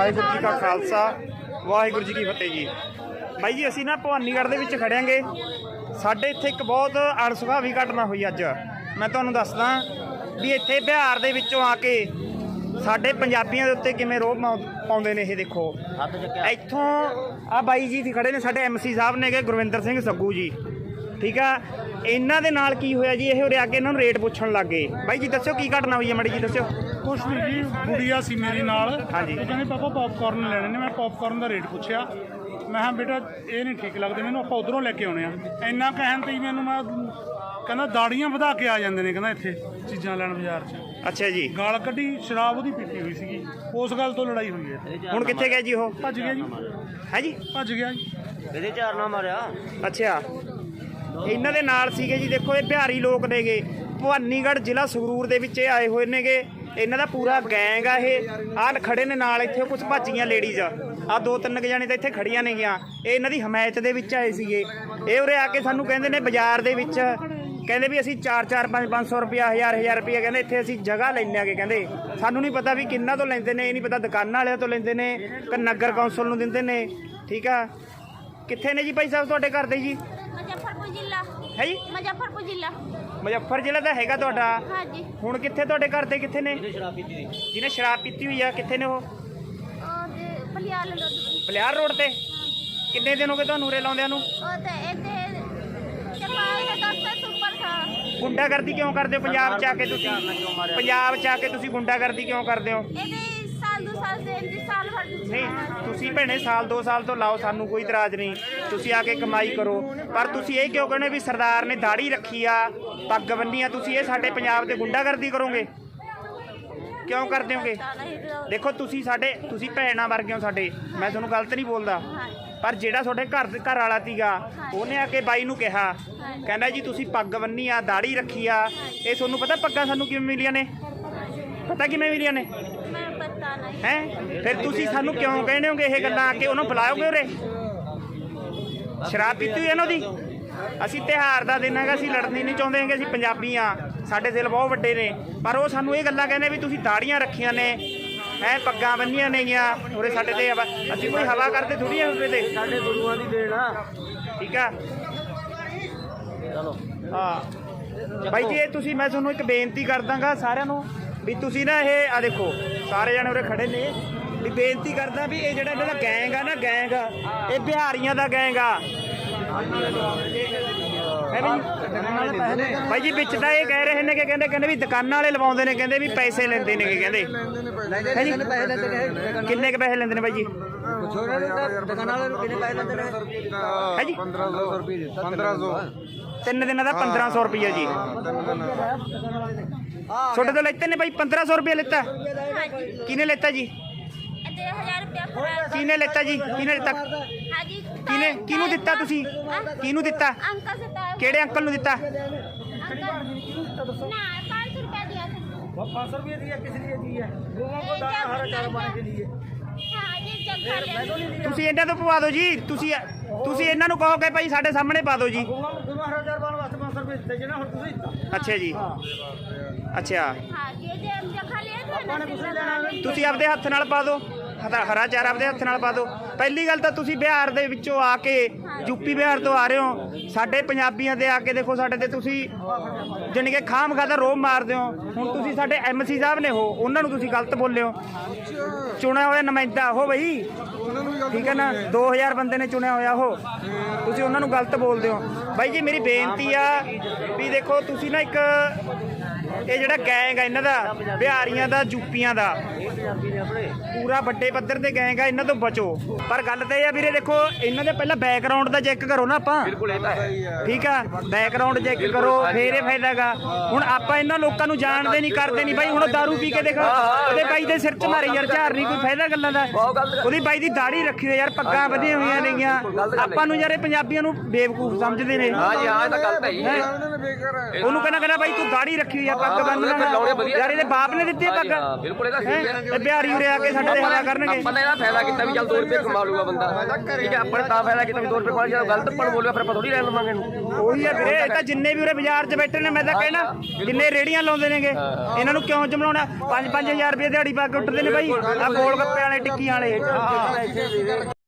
ਵਾਹਿਗੁਰੂ ਜੀ ਕਾ ਖਾਲਸਾ ਵਾਹਿਗੁਰੂ ਜੀ ਕੀ ਫਤਿਹ ਜੀ। ਬਾਈ ਜੀ ਅਸੀਂ ਨਾ ਭਵਾਨੀਗੜ੍ਹ ਦੇ ਵਿੱਚ ਖੜਿਆਂਗੇ। ਸਾਡੇ ਇੱਥੇ ਇੱਕ ਬਹੁਤ ਅਣਸੁਖਾਵੀ ਘਟਨਾ ਹੋਈ ਅੱਜ। ਮੈਂ ਤੁਹਾਨੂੰ ਦੱਸਦਾ ਵੀ ਇੱਥੇ ਬਿਹਾਰ ਦੇ ਵਿੱਚੋਂ ਆ ਕੇ ਸਾਡੇ ਪੰਜਾਬੀਆਂ ਦੇ ਉੱਤੇ ਕਿਵੇਂ ਰੋਹ ਪਾਉ- ਪਾਉਂਦੇ ਨੇ ਇਹ ਦੇਖੋ। ਇੱਥੋਂ ਆ ਬਾਈ ਜੀ ਸੀ ਖੜੇ ਨੇ ਸਾਡੇ ਐਮਸੀ ਸਾਹਿਬ ਨੇਗੇ ਗੁਰਵਿੰਦਰ ਸਿੰਘ ਸੱਗੂ ਜੀ। ਠੀਕ ਆ? ਇਹਨਾਂ ਦੇ ਨਾਲ ਕੀ ਹੋਇਆ ਜੀ? ਇਹ ਉਰੇ ਆ ਕੇ ਇਹਨਾਂ ਨੂੰ ਰੇਟ ਪੁੱਛਣ ਲੱਗ ਗਏ। ਬਾਈ ਜੀ ਦੱਸਿਓ ਕੀ ਘਟਨਾ ਹੋਈ ਹੈ ਮੜੀ ਜੀ ਦੱਸਿਓ। ਕੁਛ ਨਹੀਂ ਜੀ ਗੁੜੀਆ ਸੀ ਮੇਰੀ ਨਾਲ। ਹਾਂਜੀ। ਉਹ ਕਹਿੰਦੇ ਪਾਪਾ ਪੌਪਕਾਰਨ ਲੈਣੇ ਨੇ। ਮੈਂ ਪੌਪਕਾਰਨ ਦਾ ਰੇਟ ਪੁੱਛਿਆ। ਮੈਂ ਕਿਹਾ ਬੇਟਾ ਇਹ ਨਹੀਂ ਠੀਕ ਲੱਗਦੇ ਮੈਨੂੰ ਆਪਾਂ ਉਧਰੋਂ ਲੈ ਕੇ ਆਉਣੇ ਆ। ਇੰਨਾ ਕਹਿਣ ਤੇ ਹੀ ਮੈਨੂੰ ਮੈਂ ਕਹਿੰਦਾ ਦਾੜੀਆਂ ਵਧਾ ਕੇ ਆ ਜਾਂਦੇ ਨੇ ਕਹਿੰਦਾ ਇੱਥੇ ਚੀਜ਼ਾਂ ਲੈਣ ਬਾਜ਼ਾਰ 'ਚ। ਅੱਛਾ ਜੀ। ਗਾਲ ਕੱਢੀ ਸ਼ਰਾਬ ਉਹਦੀ ਪੀਤੀ ਹੋਈ ਸੀਗੀ। ਉਸ ਗੱਲ ਤੋਂ ਲੜਾਈ ਹੋਈ ਹੈ। ਹੁਣ ਕਿੱਥੇ ਗਏ ਜੀ ਉਹ? ਭੱਜ ਗਿਆ ਜੀ। ਹੈ ਜੀ? ਭੱਜ ਗਿਆ ਜੀ। ਇਹਦੇ ਚਾਰ ਨਾ ਮਾਰਿਆ। ਅੱਛਾ। ਇਹਨਾਂ ਦੇ ਨਾਲ ਸੀਗੇ ਜੀ ਦੇਖੋ ਇਹ ਬਿਹਾਰੀ ਲੋਕ ਨੇਗੇ। ਭਵਾਨੀਗੜ੍ਹ ਜ਼ਿਲ੍ਹਾ ਸੰਗਰੂਰ ਦੇ ਵਿੱਚ ਇਹ ਆਏ ਹੋਏ ਨੇਗੇ। ਇਹਨਾਂ ਦਾ ਪੂਰਾ ਗੈਂਗ ਆ ਇਹ। ਆਹ ਖੜੇ ਨੇ ਨਾਲ ਇੱਥੇ ਕੁਝ ਭਾਜੀਆਂ ਲੇਡੀਜ਼ ਆ। ਆ ਦੋ ਤਿੰਨ ਕੁ ਜਾਣੇ ਤਾਂ ਇੱਥੇ ਖੜੀਆਂ ਨੇਗੀਆਂ ਇਹ ਇਹਨਾਂ ਦੀ ਹਮਾਇਤ ਦੇ ਵਿੱਚ ਆਏ ਸੀਗੇ। ਇਹ ਉਰੇ ਆ ਕੇ ਸਾਨੂੰ ਕਹਿੰਦੇ ਨੇ ਬਾਜ਼ਾਰ ਦੇ ਵਿੱਚ, ਕਹਿੰਦੇ ਵੀ ਅਸੀਂ 4-4 5-500 ਰੁਪਿਆ 1000-1000 ਰੁਪਿਆ ਕਹਿੰਦੇ ਇੱਥੇ ਅਸੀਂ ਜਗ੍ਹਾ ਲੈਣੇ ਆਗੇ, ਕਹਿੰਦੇ। ਸਾਨੂੰ ਨਹੀਂ ਪਤਾ ਵੀ ਕਿੰਨਾ ਤੋਂ ਲੈਂਦੇ ਨੇ, ਇਹ ਨਹੀਂ ਪਤਾ ਦੁਕਾਨਾਂ ਵਾਲਿਆਂ ਤੋਂ ਲੈਂਦੇ ਨੇ, ਕਿ ਨਗਰ ਕੌਂਸਲ ਨੂੰ ਦਿੰਦੇ ਨੇ। ਠੀਕ ਆ? ਕਿੱਥੇ ਨੇ ਜੀ ਭਾਈ ਸਾਹਿਬ ਤੁਹਾਡੇ ਘਰ ਦੇ ਜੀ? ਮੁਜ਼ੱਫਰਪੁਰ ਜ਼ਿਲ੍ਹਾ। ਹੈ ਜੀ? ਜ਼ਿਲ੍ਹਾ। ਮੁਜ਼ੱਫਰ ਜ਼ਿਲ੍ਹਾ ਦਾ ਹੈਗਾ ਤੁਹਾਡਾ। ਹਾਂਜੀ। ਹੁਣ ਕਿੱਥੇ ਤੁਹਾਡੇ ਘਰ ਦੇ ਕਿੱਥੇ ਨੇ? ਜਿਹਨੇ ਸ਼ਰਾਬ ਪੀਤੀ ਹੋਈ ਆ ਕਿੱਥੇ ਨੇ ਉਹ? ਉਹ ਰੋਡ ਤੇ। ਕਿੰਨੇ ਦਿਨ ਹੋ ਗਏ ਤੁਹਾਨੂੰ ਉਰੇ ਲਾਉਂਦਿਆਂ ਨੂੰ? ਉਹ ਤੇ ਇੱਥੇ ਚਪਾਲ ਦਾ ਦਸਤਾ ਸੁਪਰ ਥਾ ਗੁੰਡਾਗਰਦੀ ਕਿਉਂ ਕਰਦੇ ਹੋ? ਪੰਜਾਬ ਚ ਆ ਕੇ ਤੁਸੀਂ? ਪੰਜਾਬ ਚ ਆ ਕੇ ਤੁਸੀਂ ਗੁੰਡਾਗਰਦੀ ਕਿਉਂ ਕਰਦੇ ਹੋ? ਤੁਸੀਂ ਭੈਣੇ ਸਾਲ 2 ਸਾਲ ਤੋਂ ਲਾਓ, ਸਾਨੂੰ ਕੋਈ ਇਤਰਾਜ਼ ਨਹੀਂ। ਤੁਸੀਂ ਆ ਕੇ ਕਮਾਈ ਕਰੋ। ਪਰ ਤੁਸੀਂ ਇਹ ਕਿਉਂ ਕਹਿੰਦੇ ਵੀ ਸਰਦਾਰ ਨੇ ਦਾੜੀ ਰੱਖੀ ਆ ਪੱਗ ਬੰਨੀ ਆ ਤੁਸੀਂ ਇਹ ਸਾਡੇ ਪੰਜਾਬ ਦੇ ਗੁੰਡਾਗਰਦੀ ਕਰੋਗੇ? ਕਿਉਂ ਕਰਦੇ ਹੋਗੇ? ਦੇਖੋ, ਤੁਸੀਂ ਸਾਡੇ, ਤੁਸੀਂ ਭੈਣਾਂ ਵਰਗੇ ਹੋ ਸਾਡੇ। ਮੈਂ ਤੁਹਾਨੂੰ ਗਲਤ ਨਹੀਂ ਬੋਲਦਾ। ਪਰ ਜਿਹੜਾ ਤੁਹਾਡੇ ਘਰ ਦੇ ਘਰ ਵਾਲਾ ਸੀਗਾ ਉਹਨੇ ਆ ਕੇ ਬਾਈ ਨੂੰ ਕਿਹਾ। ਕਹਿੰਦਾ ਜੀ, ਤੁਸੀਂ ਪੱਗ ਬੰਨੀ ਆ ਦਾੜੀ ਰੱਖੀ ਆ। ਇਹ ਤੁਹਾਨੂੰ ਪਤਾ ਪੱਗਾਂ ਸਾਨੂੰ ਕਿਵੇਂ ਮਿਲੀਆਂ ਨੇ? ਪਤਾ ਕਿਵੇਂ ਮਿਲੀਆਂ ਨੇ? ਹੈ? ਫਿਰ ਤੁਸੀਂ ਸਾਨੂੰ ਕਿਉਂ ਕਹਿੰਦੇ ਹੋਗੇ ਇਹ ਗੱਲਾਂ ਆ ਕੇ? ਉਹਨੂੰ ਬੁਲਾਓਗੇ ਉਰੇ? ਸ਼ਰਾਬ ਪੀਤੀ ਹੋਈ ਹੈ ਨਾ ਉਹਦੀ? ਅਸੀਂ ਤਿਉਹਾਰ ਦਾ ਦਿਨ ਹੈਗਾ ਅਸੀਂ ਲੜਨੀ ਨਹੀਂ ਚਾਹੁੰਦੇ ਹੈਗੇ ਅਸੀਂ ਪੰਜਾਬੀ ਆ। ਸਾਡੇ ਦਿਲ ਬਹੁਤ ਵੱਡੇ ਨੇ। ਪਰ ਉਹ ਸਾਨੂੰ ਇਹ ਗੱਲਾਂ ਕਹਿੰਦੇ ਵੀ ਤੁਸੀਂ ਦਾੜੀਆਂ ਰੱਖੀਆਂ ਨੇ। ਐ ਪੱਗਾਂ ਬੰਨੀਆਂ ਨੇਗੀਆਂ। ਉਰੇ ਸਾਡੇ ਤੇ ਹਵਾ- ਅਸੀਂ ਕੋਈ ਹਵਾ ਕਰਦੇ ਥੋੜੀ ਆ ਉਰੇ ਤੇ? ਸਾਡੇ ਗੁਰੂਆਂ ਦੀ ਦੇਣ ਆ। ਠੀਕ ਆ? ਚਲੋ ਹਾਂ। ਬਾਈ ਜੀ ਇਹ ਤੁਸੀਂ ਮੈਂ ਤੁਹਾਨੂੰ ਇੱਕ ਬੇਨਤੀ ਕਰ ਦਾਂਗਾ ਸਾਰਿਆਂ ਨੂੰ ਵੀ ਤੁਸੀਂ ਨਾ ਇਹ ਆ ਦੇਖੋ। ਸਾਰੇ ਜਣੇ ਉਰੇ ਖੜੇ ਨੇ। ਵੀ ਬੇਨਤੀ ਕਰਦਾ ਵੀ ਇਹ ਜਿਹੜਾ ਇਹਨਾਂ ਦਾ ਗੈਂਗ ਆ ਨਾ ਗੈਂਗ ਆ ਇਹ ਬਿਹਾਰੀਆਂ ਦਾ ਗੈਂਗ ਆ। ਹੈ ਵੀ ਬਾਈ ਜੀ ਵਿੱਚ ਤਾਂ ਇਹ ਕਹਿ ਰਹੇ ਨੇ ਕਿ ਕਹਿੰਦੇ ਕਹਿੰਦੇ ਵੀ ਦੁਕਾਨਾਂ ਵਾਲੇ ਲਵਾਉਂਦੇ ਨੇ ਕਹਿੰਦੇ ਵੀ ਪੈਸੇ ਲੈਂਦੇ ਨੇ ਕਹਿੰਦੇ। ਹੈ ਜੀ? ਕਿੰਨੇ ਕ ਪੈਸੇ ਲੈਂਦੇ ਨੇ ਬਾਈ ਜੀ? ਦੁਕਾਨ ਵਾਲੇ ਨੂੰ ਕਿੰਨੇ ਪੈਸੇ ਲੈਂਦੇ ਨੇ ਹੈ ਜੀ 1500 ਰੁਪਏ ਦਿੱਤਾ 1500 ਤਿੰਨ ਦਿਨਾਂ ਦਾ। 1500 ਰੁਪਈਆ ਜੀ ਤੁਹਾਡੇ ਤੋਂ ਲੈਤੇ ਨੇ ਭਾਈ 1500 ਰੁਪਏ ਲੈਤਾ। ਕਿਨੇ ਲੈਤਾ ਜੀ? ਕਿਨੇ ਲੈਤਾ ਜੀ? ਕਿਨੇ ਲੈਤਾ? ਕਿਨੇ ਕਿਨੂੰ ਦਿੱਤਾ ਤੁਸੀਂ? ਕਿਨੂੰ ਦਿੱਤਾ? ਕਿਹੜੇ ਅੰਕਲ ਨੂੰ ਦਿੱਤਾ? ਤੁਸੀਂ ਇਹਨਾਂ ਤੋਂ ਪਵਾ ਦਿਓ ਜੀ। ਤੁਸੀਂ ਤੁਸੀਂ ਇਹਨਾਂ ਨੂੰ ਕਹੋ ਕਿ ਭਾਈ ਸਾਡੇ ਸਾਹਮਣੇ ਪਾ ਦਿਓ ਜੀ। ਗੋਵਾਂ ਗੋਵਾਂ ਹਰਾ ਚਾਰ ਪਾਣ ਵਾਸਤੇ 500 ਰੁਪਏ ਦਿੱਤੇ ਜੇ ਨਾ ਹੁਣ ਤੁਸੀਂ ਅੱਛਾ ਜੀ ਅੱਛਾ हाँ जी जब जब खा लिया था ना फिर बना लिया। ਤੁਸੀਂ ਆਪਦੇ ਹੱਥ ਨਾਲ ਪਾ ਦਿਓ ਹਰਾ- ਹਰਾ ਚਾਰਾ ਆਪਦੇ ਹੱਥ ਨਾਲ ਪਾ ਦਿਓ ਪਹਿਲੀ ਗੱਲ ਤਾਂ ਤੁਸੀਂ ਬਿਹਾਰ ਦੇ ਵਿੱਚੋਂ ਆ ਕੇ ਯੂਪੀ ਬਿਹਾਰ ਤੋਂ ਆ ਰਹੇ ਹੋ। ਸਾਡੇ ਪੰਜਾਬੀਆਂ ਦੇ ਆ ਕੇ ਦੇਖੋ, ਸਾਡੇ ਤੇ ਤੁਸੀਂ ਜਾਣੀ ਕਿ ਖਾਮ ਖਾਦਾ ਰੋਬ ਮਾਰਦੇ ਹੋ। ਹੁਣ ਤੁਸੀਂ ਸਾਡੇ ਐਮਸੀ ਸਾਹਿਬ ਨੇ ਹੋ, ਉਹਨਾਂ ਨੂੰ ਤੁਸੀਂ ਗਲਤ ਬੋਲੇ ਹੋ। ਚੁਣਿਆ ਹੋਇਆ ਨੁਮਾਇੰਦਾ ਉਹ ਬਈ। ਠੀਕ ਹੈ ਨਾ? 2000 ਬੰਦੇ ਨੇ ਚੁਣਿਆ ਹੋਇਆ ਉਹ। ਤੁਸੀਂ ਉਹਨਾਂ ਨੂੰ ਗਲਤ ਬੋਲਦੇ ਹੋ। ਬਾਈ ਜੀ, ਮੇਰੀ ਬੇਨਤੀ ਆ ਵੀ ਦੇਖੋ, ਤੁਸੀਂ ਨਾ ਇੱਕ ਇਹ ਜਿਹੜਾ ਗੈਂਗ ਆ ਇਹਨਾਂ ਦਾ ਬਿਹਾਰੀਆਂ ਦਾ ਯੂਪੀਆਂ ਦਾ। ਪੂਰਾ ਵੱਡੇ ਪੱਧਰ ਤੇ ਗੈਂਗ ਆ ਇਹਨਾਂ ਤੋਂ ਬਚੋ। ਪਰ ਗੱਲ ਤੇ ਇਹ ਆ ਵੀਰੇ ਦੇਖੋ ਇਹਨਾਂ ਦੇ ਪਹਿਲਾਂ ਬੈਕਗ੍ਰਾਉਂਡ ਦਾ ਚੈੱਕ ਕਰੋ ਨਾ ਆਪਾਂ। ਠੀਕ ਆ? ਬੈਕਗ੍ਰਾਉਂਡ ਚੈੱਕ ਕਰੋ ਫੇਰ ਇਹ ਫਾਇਦਾਗਾ ਹੁਣ ਆਪਾਂ ਇਹਨਾਂ ਲੋਕਾਂ ਨੂੰ ਜਾਣਦੇ ਨਹੀਂ ਕਰਦੇ ਨਹੀਂ। ਬਾਈ ਹੁਣ ਦਾਰੂ ਪੀ ਕੇ ਦੇਖੋ ਉਹਦੇ ਬਾਈ ਦੇ ਸਿਰ 'ਚ ਮਾਰੇ ਯਾਰ ਝਾਰ ਨਹੀਂ ਕੋਈ ਫਾਇਦਾ ਗੱਲਾਂ ਦਾ। ਉਹਦੀ ਬਾਈ ਦੀ ਦਾੜੀ ਰੱਖੀ ਹੋਈ ਯਾਰ ਪੱਗਾਂ ਵਧੀਆਂ ਹੋਈਆਂ ਨੇਗੀਆਂ। ਆਪਾਂ ਨੂੰ ਯਾਰ ਇਹ ਪੰਜਾਬੀਆਂ ਨੂੰ ਬੇਵਕੂਫ ਸਮਝਦੇ ਨੇ। ਹਾਂ ਜੀ ਹਾਂ ਇਹ ਤਾਂ ਗੱਲ ਤਾਂ ਹੀ ਹੈ ਉਹਨੂੰ ਕਹਿੰਦਾ ਕਹਿੰਦਾ ਬਾਈ ਤੂੰ ਦਾੜੀ ਰੱਖੀ ਹੋਈ ਆ ਪੱਗ ਬੰਨ ਵਧੀਆ। ਯਾਰ ਇਹਦੇ ਬਾਪ ਨੇ ਦਿੱਤੀ ਹਾਂ ਹਾਂ, ਪੱਗ ਬਿਲਕੁਲ ਇਹਦਾ ਸਹੀ ਹੈ। ਤੇ ਬਿਹਾਰੀ ਉਰੇ ਆ ਕੇ ਸਾਡੇ ਤੇ ਹਵਾ ਕਰਨਗੇ। ਆਪਾਂ ਨੇ ਇਹਦਾ ਫਾਇਦਾ ਕੀਤਾ ਵੀ ਚੱਲ 2 ਰੁਪਏ ਕਮਾ ਲੂਗਾ ਬੰਦਾ। ਠੀਕ ਹੈ ਆਪਾਂ ਤਾਂ ਫਾਇਦਾ ਕੀਤਾ ਵੀ 2 ਰੁਪਏ ਕਮਾ ਲਿਆ ਗਲਤ ਨੂੰ ਬੋਲਿਆ ਫਿਰ ਆਪਾਂ ਥੋੜੀ ਰਹਿਣ ਲਵਾਂਗੇ ਇਹਨੂੰ। ਉਹੀ ਆ ਵੀਰੇ ਇਹ ਤਾਂ ਜਿੰਨੇ ਵੀ ਉਰੇ ਬਾਜ਼ਾਰ 'ਚ ਬੈਠੇ ਨੇ ਮੈਂ ਤਾਂ ਕਹਿਣਾ ਜਿੰਨੇ ਰੇੜੀਆਂ ਲਾਉਂਦੇ ਨੇਗੇ ਇਹਨਾਂ ਨੂੰ ਕਿਉਂ ਜਮਲਾਉਣਾ? 5-5000 ਰੁਪਏ ਦਿਹਾੜੀ ਪਾ ਕੇ ਉੱਠਦੇ ਨੇ ਬਾਈ। ਆ ਗੋਲ ਗੱਪੇ ਵਾਲੇ ਟਿੱਕੀਆਂ ਵਾਲੇ।